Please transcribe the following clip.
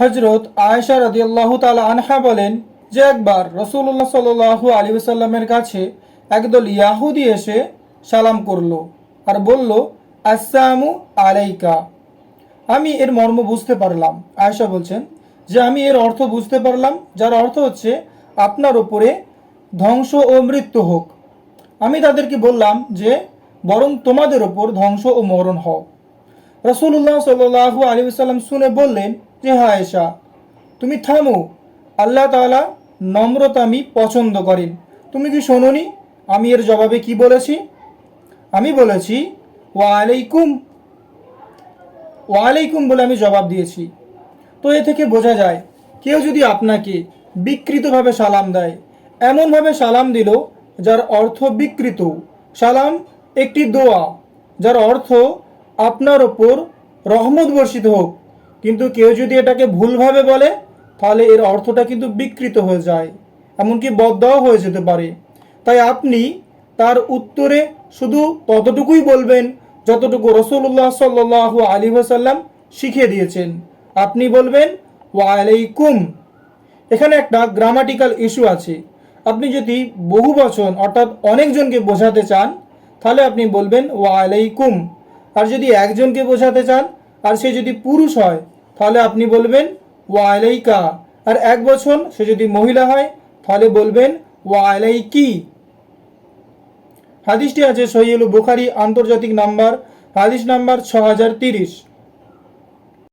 হজরত আয়েশা রাদিয়াল্লাহু তাআলা আনহা বলেন যে একবার রসুল্লাহ সাল্লু আলী সাল্লামের কাছে একদল ইয়াহুদি এসে সালাম করল আর বলল, আসসালামু আলাইকা। আমি এর মর্ম বুঝতে পারলাম। আয়েশা বলছেন যে আমি এর অর্থ বুঝতে পারলাম, যার অর্থ হচ্ছে আপনার ওপরে ধ্বংস ও মৃত্যু হোক। আমি তাদেরকে বললাম যে, বরং তোমাদের ওপর ধ্বংস ও মরণ হোক রসুল্লাহ সাল্লু আলী সাল্লাম শুনে বললেন হ্যাঁ আয়েশা, তুমি থামো। আল্লাহ তাআলা নম্রতামি পছন্দ করেন। তুমি কি শোনোনি? আমি এর জবাবে কি বলেছি? আমি বলেছি ওয়ালাইকুম ওয়ালাইকুম বলে আমি জবাব দিয়েছি। তো এ থেকে বোঝা যায়, কেউ যদি আপনাকে বিকৃতভাবে সালাম দেয়, এমনভাবে সালাম দিল যার অর্থ বিকৃত। সালাম একটি দোয়া, যার অর্থ আপনার ওপর রহমত বর্ষিত হোক। কিন্তু কেউ যদি এটাকে ভুলভাবে বলে, তাহলে এর অর্থটা কিন্তু বিকৃত হয়ে যায়। এমনকি বদদাও হয়ে যেতে পারে। তাই আপনি তার উত্তরে শুধু ততটুকুই বলবেন যতটুকু রসুল্লাহ সাল্লু আলী ওসাল্লাম শিখিয়ে দিয়েছেন। আপনি বলবেন, ওয়ালাইকুম। এখানে একটা গ্রামাটিক্যাল ইস্যু আছে। আপনি যদি বহু বচন, অর্থাৎ অনেকজনকে বোঝাতে চান, তাহলে আপনি বলবেন, ওয়ালাইকুম। আর যদি একজনকে বোঝাতে চান আর সে যদি পুরুষ হয়, তাহলে আপনি বলবেন ওয়ালাইকা আর এক বছর সে যদি মহিলা হয়, তাহলে বলবেন ওয়ালাইকি হাদিসটি আছে সহিউল বুখারি আন্তর্জাতিক নাম্বার, হাদিস নাম্বার ছ হাজার তিরিশ।